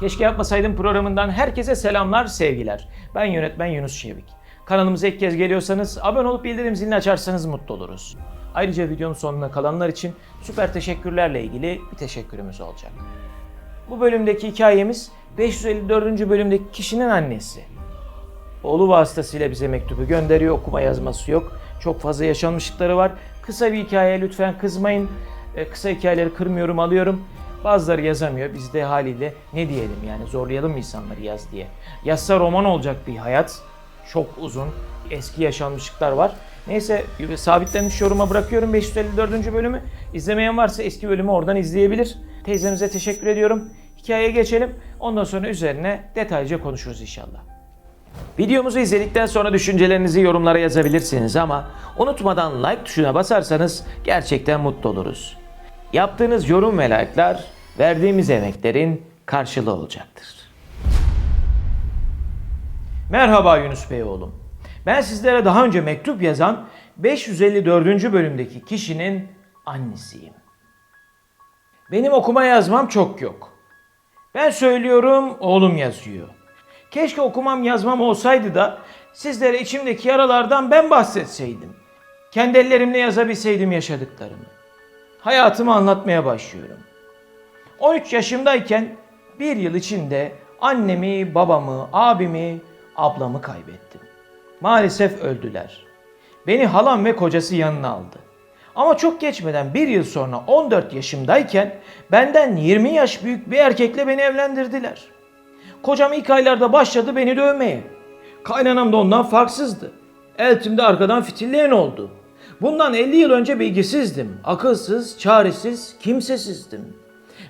Keşke yapmasaydım programından herkese selamlar, sevgiler. Ben yönetmen Yunus Şevik. Kanalımıza ilk kez geliyorsanız abone olup bildirim zilini açarsanız mutlu oluruz. Ayrıca videonun sonuna kalanlar için süper teşekkürlerle ilgili bir teşekkürümüz olacak. Bu bölümdeki hikayemiz 554. bölümdeki kişinin annesi. Oğlu vasıtasıyla bize mektubu gönderiyor. Okuma yazması yok. Çok fazla yaşanmışlıkları var. Kısa bir hikaye lütfen kızmayın. E, kısa hikayeleri kırmıyorum alıyorum. Bazıları yazamıyor. Biz de haliyle ne diyelim yani zorlayalım insanları yaz diye. Yazsa roman olacak bir hayat. Çok uzun. Eski yaşanmışlıklar var. Neyse sabitlenmiş yoruma bırakıyorum 554. bölümü. İzlemeyen varsa eski bölümü oradan izleyebilir. Teyzemize teşekkür ediyorum. Hikayeye geçelim. Ondan sonra üzerine detaylıca konuşuruz inşallah. Videomuzu izledikten sonra düşüncelerinizi yorumlara yazabilirsiniz ama unutmadan like tuşuna basarsanız gerçekten mutlu oluruz. Yaptığınız yorum ve like'lar verdiğimiz emeklerin karşılığı olacaktır. Merhaba Yunus Bey oğlum. Ben sizlere daha önce mektup yazan 554. bölümdeki kişinin annesiyim. Benim okuma yazmam çok yok. Ben söylüyorum, oğlum yazıyor. Keşke okumam yazmam olsaydı da sizlere içimdeki yaralardan ben bahsetseydim. Kendi ellerimle yazabilseydim yaşadıklarımı. Hayatımı anlatmaya başlıyorum. 13 yaşımdayken bir yıl içinde annemi, babamı, abimi, ablamı kaybettim. Maalesef öldüler. Beni halam ve kocası yanına aldı. Ama çok geçmeden bir yıl sonra 14 yaşımdayken benden 20 yaş büyük bir erkekle beni evlendirdiler. Kocam ilk aylarda başladı beni dövmeye. Kaynanam da ondan farksızdı. Eltimde arkadan fitilleyen oldu. Bundan 50 yıl önce bilgisizdim. Akılsız, çaresiz, kimsesizdim.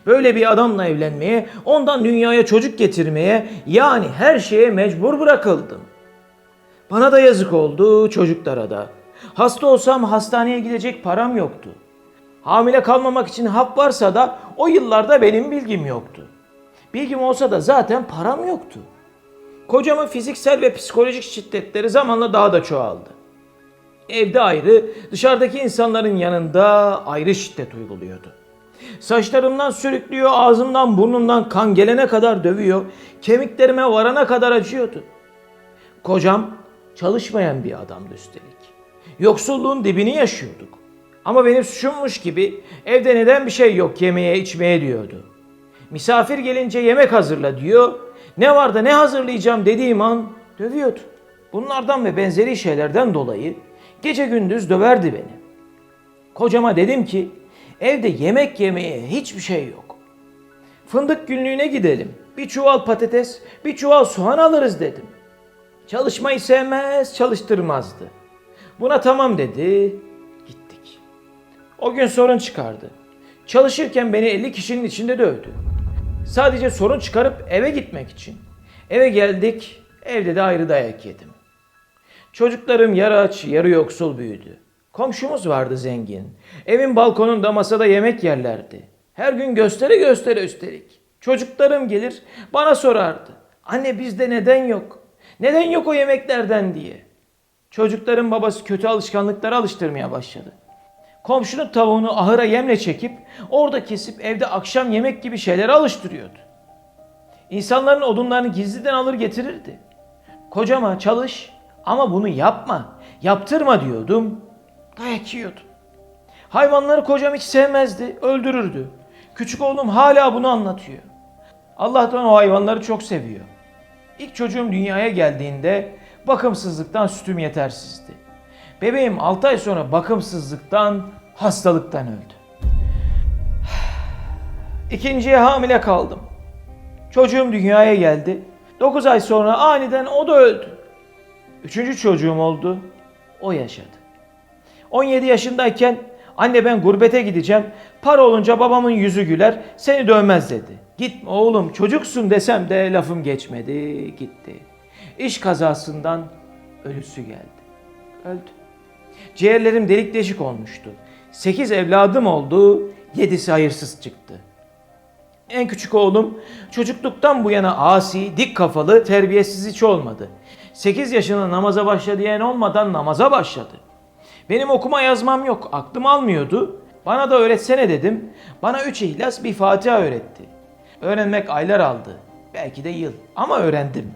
Böyle bir adamla evlenmeye, ondan dünyaya çocuk getirmeye, yani her şeye mecbur bırakıldım. Bana da yazık oldu, çocuklara da. Hasta olsam hastaneye gidecek param yoktu. Hamile kalmamak için hap varsa da o yıllarda benim bilgim yoktu. Bilgim olsa da zaten param yoktu. Kocamın fiziksel ve psikolojik şiddetleri zamanla daha da çoğaldı. Evde ayrı, dışarıdaki insanların yanında ayrı şiddet uyguluyordu. Saçlarımdan sürüklüyor, ağzımdan burnumdan kan gelene kadar dövüyor, kemiklerime varana kadar acıyordu. Kocam çalışmayan bir adamdı üstelik. Yoksulluğun dibini yaşıyorduk. Ama benim suçummuş gibi evde neden bir şey yok yemeye içmeye diyordu. Misafir gelince yemek hazırla diyor. Ne var da ne hazırlayacağım dediğim an dövüyordu. Bunlardan ve benzeri şeylerden dolayı gece gündüz döverdi beni. Kocama dedim ki evde yemek yemeye hiçbir şey yok. Fındık günlüğüne gidelim. Bir çuval patates, bir çuval soğan alırız dedim. Çalışmayı sevmez, çalıştırmazdı. Buna tamam dedi, gittik. O gün sorun çıkardı. Çalışırken beni 50 kişinin içinde dövdü. Sadece sorun çıkarıp eve gitmek için. Eve geldik, evde de ayrı dayak yedim. Çocuklarım yarı aç, yarı yoksul büyüdü. Komşumuz vardı zengin. Evin balkonunda masada yemek yerlerdi. Her gün göstere göstere üstelik. Çocuklarım gelir bana sorardı. Anne bizde neden yok? Neden yok o yemeklerden diye. Çocukların babası kötü alışkanlıklara alıştırmaya başladı. Komşunun tavuğunu ahıra yemle çekip orada kesip evde akşam yemek gibi şeylere alıştırıyordu. İnsanların odunlarını gizliden alır getirirdi. Kocama çalış ama bunu yapma, yaptırma diyordum. Dayak yiyordu. Hayvanları kocam hiç sevmezdi, öldürürdü. Küçük oğlum hala bunu anlatıyor. Allah'tan o hayvanları çok seviyor. İlk çocuğum dünyaya geldiğinde bakımsızlıktan sütüm yetersizdi. Bebeğim 6 ay sonra bakımsızlıktan, hastalıktan öldü. İkinciye hamile kaldım. Çocuğum dünyaya geldi. 9 ay sonra aniden o da öldü. Üçüncü çocuğum oldu. O yaşadı. 17 yaşındayken anne ben gurbete gideceğim. Para olunca babamın yüzü güler. Seni dövmez dedi. Gitme oğlum çocuksun desem de lafım geçmedi. Gitti. İş kazasından ölüsü geldi. Öldü. Ciğerlerim delik deşik olmuştu. Sekiz evladım oldu, yedisi hayırsız çıktı. En küçük oğlum çocukluktan bu yana asi, dik kafalı, terbiyesiz hiç olmadı. 8 yaşına namaza başla diyen olmadan namaza başladı. Benim okuma yazmam yok, aklım almıyordu. Bana da öğretsene dedim. Bana üç ihlas bir Fatiha öğretti. Öğrenmek aylar aldı. belki de yıl ama öğrendim.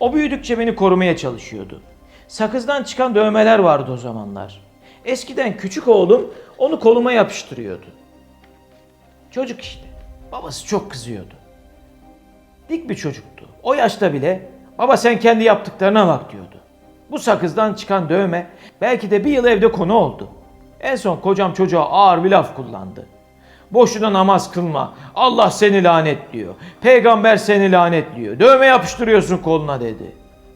O büyüdükçe beni korumaya çalışıyordu. Sakızdan çıkan dövmeler vardı o zamanlar. Eskiden küçük oğlum onu koluma yapıştırıyordu. Çocuk işte. Babası çok kızıyordu. Dik bir çocuktu. O yaşta bile baba sen kendi yaptıklarına bak diyordu. Bu sakızdan çıkan dövme belki de bir yıl evde konu oldu. En son kocam çocuğa ağır bir laf kullandı. Boşuna namaz kılma. Allah seni lanetliyor. Peygamber seni lanetliyor. Dövme yapıştırıyorsun koluna dedi.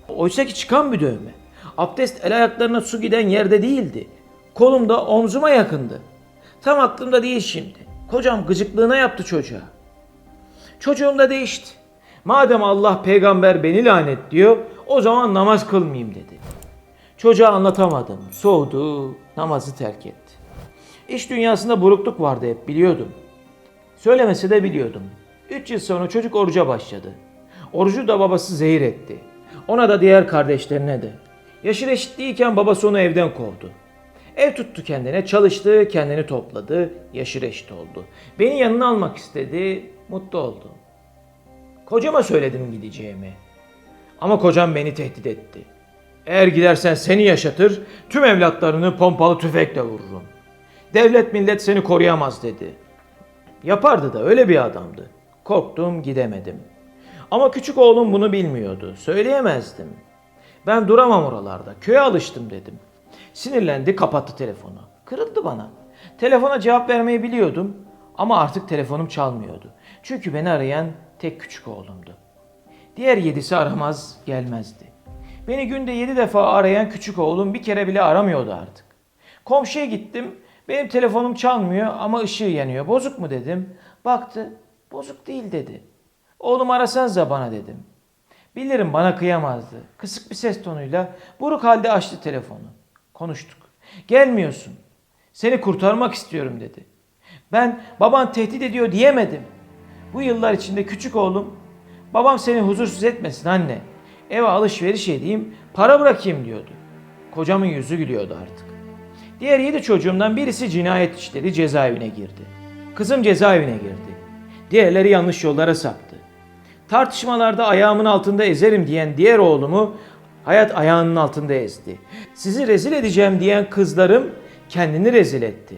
Oysa ki çıkan bir dövme. Abdest el ayaklarına su giden yerde değildi. Kolumda omzuma yakındı. Tam aklımda değil şimdi. Kocam gıcıklığına yaptı çocuğa. Çocuğum da değişti. Madem Allah peygamber beni lanetliyor, o zaman namaz kılmayayım dedi. Çocuğa anlatamadım. Soğudu, namazı terk etti. İş dünyasında burukluk vardı hep biliyordum. Söylemese de biliyordum. Üç yıl sonra çocuk oruca başladı. Orucu da babası zehir etti. Ona da diğer kardeşlerine de. Yaşı reşit değilken babası onu evden kovdu. Ev tuttu kendine, çalıştı, kendini topladı, yaşı reşit oldu. Beni yanına almak istedi, mutlu oldu. Kocama söyledim gideceğimi. Ama kocam beni tehdit etti. Eğer gidersen seni yaşatır, tüm evlatlarını pompalı tüfekle vururum. Devlet millet seni koruyamaz dedi. Yapardı da öyle bir adamdı. Korktum gidemedim. Ama küçük oğlum bunu bilmiyordu. Söyleyemezdim. Ben duramam oralarda. Köye alıştım dedim. Sinirlendi kapattı telefonu. Kırıldı bana. Telefona cevap vermeyi biliyordum ama artık telefonum çalmıyordu. Çünkü beni arayan tek küçük oğlumdu. Diğer yedisi aramaz gelmezdi. Beni günde yedi defa arayan küçük oğlum bir kere bile aramıyordu artık. Komşuya gittim. Benim telefonum çalmıyor ama ışığı yanıyor. Bozuk mu dedim. Baktı. Bozuk değil dedi. Oğlum arasanıza bana dedim. Bilirim bana kıyamazdı. Kısık bir ses tonuyla buruk halde açtı telefonu. Konuştuk. Gelmiyorsun. Seni kurtarmak istiyorum dedi. Ben baban tehdit ediyor diyemedim. Bu yıllar içinde küçük oğlum babam seni huzursuz etmesin anne. Eve alışveriş edeyim para bırakayım diyordu. Kocamın yüzü gülüyordu artık. Diğer yedi çocuğumdan birisi cinayet işledi cezaevine girdi. Kızım cezaevine girdi. Diğerleri yanlış yollara saptı. Tartışmalarda ayağımın altında ezerim diyen diğer oğlumu hayat ayağının altında ezdi. Sizi rezil edeceğim diyen kızlarım kendini rezil etti.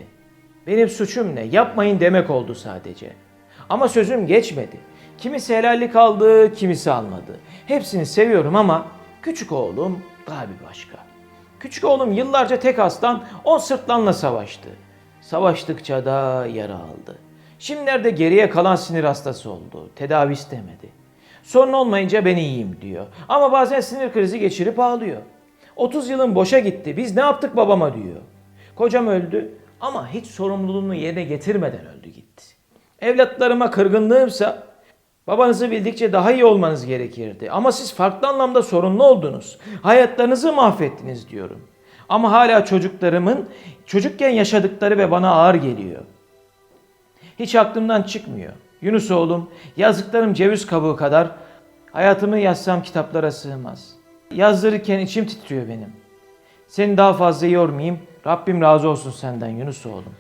Benim suçum ne? Yapmayın demek oldu sadece. Ama sözüm geçmedi. Kimisi helallik aldı, kimisi almadı. Hepsini seviyorum ama küçük oğlum daha bir başka. Küçük oğlum yıllarca tek aslan on sırtlanla savaştı. Savaştıkça da yara aldı. Şimdilerde geriye kalan sinir hastası oldu. Tedavi istemedi. Sorun olmayınca ben iyiyim diyor. Ama bazen sinir krizi geçirip ağlıyor. 30 yılın boşa gitti. Biz ne yaptık babama diyor. Kocam öldü ama hiç sorumluluğunu yerine getirmeden öldü gitti. Evlatlarıma kırgınlığımsa babanızı bildikçe daha iyi olmanız gerekirdi. Ama siz farklı anlamda sorunlu oldunuz. Hayatlarınızı mahvettiniz diyorum. Ama hala çocuklarımın çocukken yaşadıkları ve bana ağır geliyor. Hiç aklımdan çıkmıyor. Yunus oğlum, yazdıklarım ceviz kabuğu kadar hayatımı yazsam kitaplara sığmaz. Yazdırırken içim titriyor benim. Seni daha fazla yormayayım. Rabbim razı olsun senden Yunus oğlum.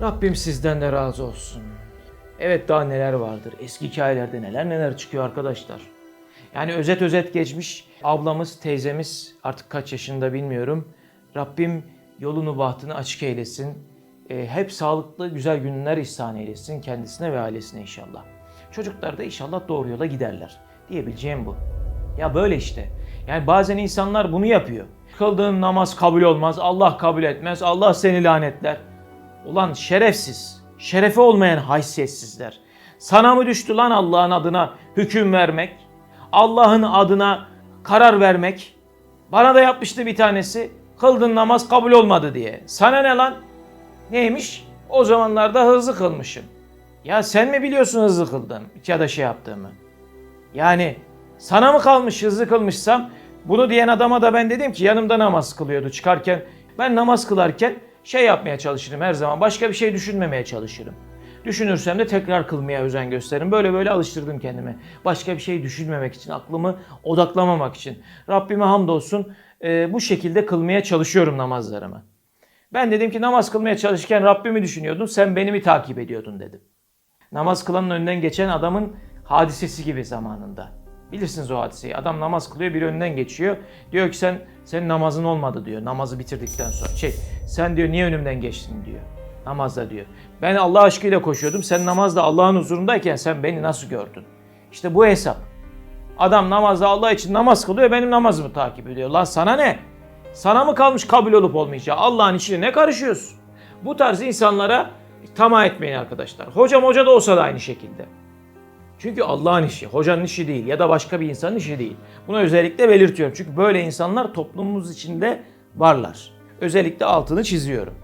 Rabbim sizden de razı olsun. Evet daha neler vardır. Eski hikayelerde neler neler çıkıyor arkadaşlar. Yani özet özet geçmiş ablamız, teyzemiz artık kaç yaşında bilmiyorum. Rabbim yolunu bahtını açık eylesin. Ee, hep sağlıklı güzel günler ihsan eylesin kendisine ve ailesine inşallah. Çocuklar da inşallah doğru yola giderler. Diyebileceğim bu. Ya böyle işte. Yani bazen insanlar bunu yapıyor. Kıldığın namaz kabul olmaz, Allah kabul etmez, Allah seni lanetler. Ulan şerefsiz, şerefi olmayan haysiyetsizler. Sana mı düştü lan Allah'ın adına hüküm vermek? Allah'ın adına karar vermek? Bana da yapmıştı bir tanesi. Kıldın namaz kabul olmadı diye. Sana ne lan? Neymiş? O zamanlarda hızlı kılmışım. Ya sen mi biliyorsun hızlı kıldım ya da şey yaptığımı? Yani sana mı kalmış hızlı kılmışsam bunu diyen adama da ben dedim ki yanımda namaz kılıyordu çıkarken. Ben namaz kılarken şey yapmaya çalışırım her zaman. Başka bir şey düşünmemeye çalışırım. Düşünürsem de tekrar kılmaya özen gösteririm. Böyle böyle alıştırdım kendime. Başka bir şey düşünmemek için, aklımı odaklamamak için. Rabbime hamdolsun e, bu şekilde kılmaya çalışıyorum namazlarımı. Ben dedim ki namaz kılmaya çalışırken Rabbimi düşünüyordun, sen beni mi takip ediyordun dedim. Namaz kılanın önünden geçen adamın hadisesi gibi zamanında. Bilirsiniz o hadiseyi. Adam namaz kılıyor, biri önünden geçiyor. Diyor ki sen senin namazın olmadı diyor. Namazı bitirdikten sonra. Şey, sen diyor niye önümden geçtin diyor. Namazda diyor. Ben Allah aşkıyla koşuyordum. Sen namazda Allah'ın huzurundayken sen beni nasıl gördün? İşte bu hesap. Adam namazda Allah için namaz kılıyor, benim namazımı takip ediyor. Lan sana ne? Sana mı kalmış kabul olup olmayacağı? Allah'ın işine ne karışıyorsun? Bu tarz insanlara tamah etmeyin arkadaşlar. Hocam hoca da olsa da aynı şekilde. Çünkü Allah'ın işi, hocanın işi değil ya da başka bir insanın işi değil. Bunu özellikle belirtiyorum. Çünkü böyle insanlar toplumumuz içinde varlar. Özellikle altını çiziyorum.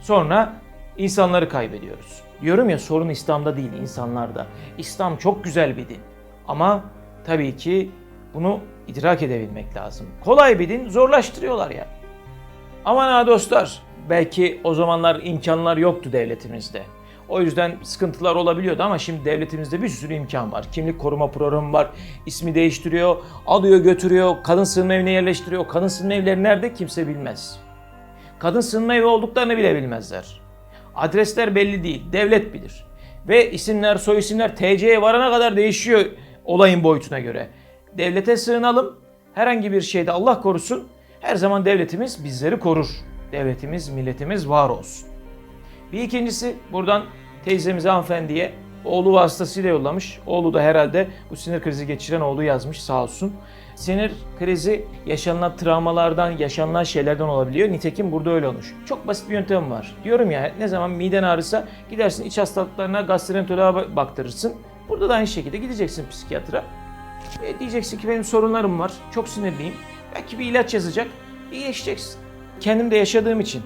Sonra insanları kaybediyoruz. Diyorum ya sorun İslam'da değil, insanlarda. İslam çok güzel bir din. Ama tabii ki bunu idrak edebilmek lazım. Kolay bir din, zorlaştırıyorlar ya. Aman ha dostlar, belki o zamanlar imkanlar yoktu devletimizde. O yüzden sıkıntılar olabiliyordu ama şimdi devletimizde bir sürü imkan var. Kimlik koruma programı var. ismi değiştiriyor, alıyor götürüyor, kadın sığınma evine yerleştiriyor. Kadın sığınma evleri nerede kimse bilmez. Kadın sığınma evi olduklarını bile bilmezler. Adresler belli değil, devlet bilir. Ve isimler, soy isimler TC'ye varana kadar değişiyor olayın boyutuna göre. Devlete sığınalım, herhangi bir şeyde Allah korusun, her zaman devletimiz bizleri korur. Devletimiz, milletimiz var olsun. Bir ikincisi buradan teyzemize hanımefendiye oğlu vasıtasıyla yollamış. Oğlu da herhalde bu sinir krizi geçiren oğlu yazmış sağ olsun. Sinir krizi yaşanılan travmalardan, yaşanılan şeylerden olabiliyor. Nitekim burada öyle olmuş. Çok basit bir yöntem var. Diyorum ya ne zaman miden ağrısa gidersin iç hastalıklarına gastroenteroloğa baktırırsın. Burada da aynı şekilde gideceksin psikiyatra. E, diyeceksin ki benim sorunlarım var, çok sinirliyim. Belki bir ilaç yazacak, iyileşeceksin. Kendim de yaşadığım için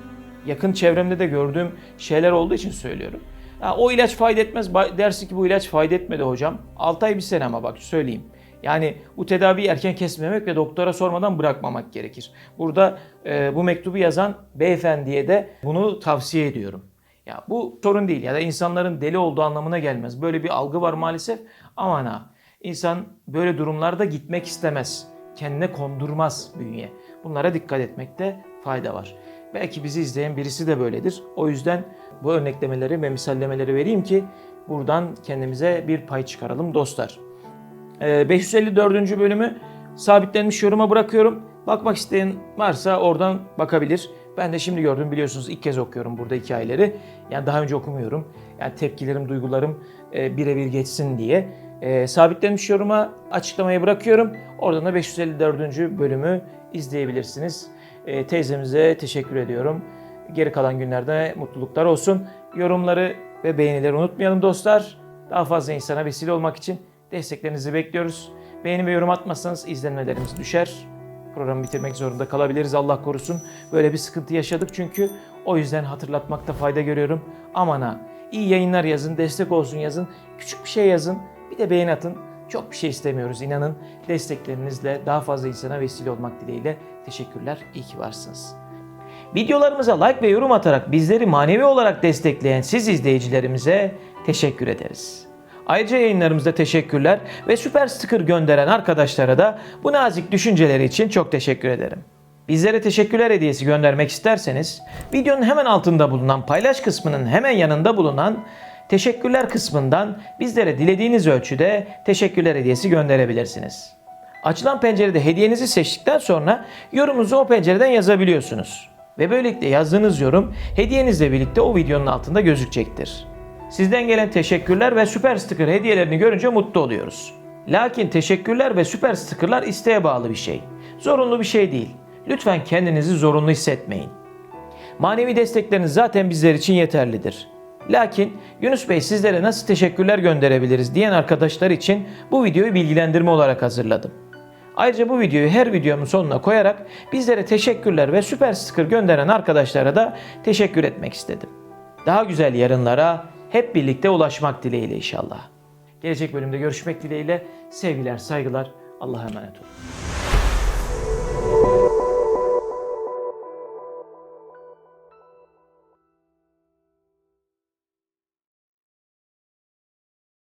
yakın çevremde de gördüğüm şeyler olduğu için söylüyorum. Ha, o ilaç fayda etmez. Dersin ki bu ilaç fayda etmedi hocam. 6 ay bir sene ama bak söyleyeyim. Yani bu tedaviyi erken kesmemek ve doktora sormadan bırakmamak gerekir. Burada e, bu mektubu yazan beyefendiye de bunu tavsiye ediyorum. Ya bu sorun değil ya da insanların deli olduğu anlamına gelmez. Böyle bir algı var maalesef. Aman ha. İnsan böyle durumlarda gitmek istemez. Kendine kondurmaz bünye. Bunlara dikkat etmekte fayda var. Belki bizi izleyen birisi de böyledir. O yüzden bu örneklemeleri ve misallemeleri vereyim ki buradan kendimize bir pay çıkaralım dostlar. Ee, 554. bölümü sabitlenmiş yoruma bırakıyorum. Bakmak isteyen varsa oradan bakabilir. Ben de şimdi gördüm biliyorsunuz ilk kez okuyorum burada hikayeleri. Yani daha önce okumuyorum. Yani tepkilerim, duygularım e, birebir geçsin diye. E, sabitlenmiş yoruma açıklamayı bırakıyorum. Oradan da 554. bölümü izleyebilirsiniz. E, teyzemize teşekkür ediyorum. Geri kalan günlerde mutluluklar olsun. Yorumları ve beğenileri unutmayalım dostlar. Daha fazla insana vesile olmak için desteklerinizi bekliyoruz. Beğeni ve yorum atmazsanız izlenmelerimiz düşer. Programı bitirmek zorunda kalabiliriz Allah korusun. Böyle bir sıkıntı yaşadık çünkü. O yüzden hatırlatmakta fayda görüyorum. Aman ha iyi yayınlar yazın, destek olsun yazın. Küçük bir şey yazın. Bir de beğeni atın. Çok bir şey istemiyoruz inanın. Desteklerinizle daha fazla insana vesile olmak dileğiyle teşekkürler. İyi ki varsınız. Videolarımıza like ve yorum atarak bizleri manevi olarak destekleyen siz izleyicilerimize teşekkür ederiz. Ayrıca yayınlarımızda teşekkürler ve süper sticker gönderen arkadaşlara da bu nazik düşünceleri için çok teşekkür ederim. Bizlere teşekkürler hediyesi göndermek isterseniz videonun hemen altında bulunan paylaş kısmının hemen yanında bulunan teşekkürler kısmından bizlere dilediğiniz ölçüde teşekkürler hediyesi gönderebilirsiniz. Açılan pencerede hediyenizi seçtikten sonra yorumunuzu o pencereden yazabiliyorsunuz. Ve böylelikle yazdığınız yorum hediyenizle birlikte o videonun altında gözükecektir. Sizden gelen teşekkürler ve süper sticker hediyelerini görünce mutlu oluyoruz. Lakin teşekkürler ve süper stickerlar isteğe bağlı bir şey. Zorunlu bir şey değil. Lütfen kendinizi zorunlu hissetmeyin. Manevi destekleriniz zaten bizler için yeterlidir. Lakin Yunus Bey sizlere nasıl teşekkürler gönderebiliriz diyen arkadaşlar için bu videoyu bilgilendirme olarak hazırladım. Ayrıca bu videoyu her videomun sonuna koyarak bizlere teşekkürler ve süper sticker gönderen arkadaşlara da teşekkür etmek istedim. Daha güzel yarınlara hep birlikte ulaşmak dileğiyle inşallah. Gelecek bölümde görüşmek dileğiyle sevgiler, saygılar. Allah'a emanet olun.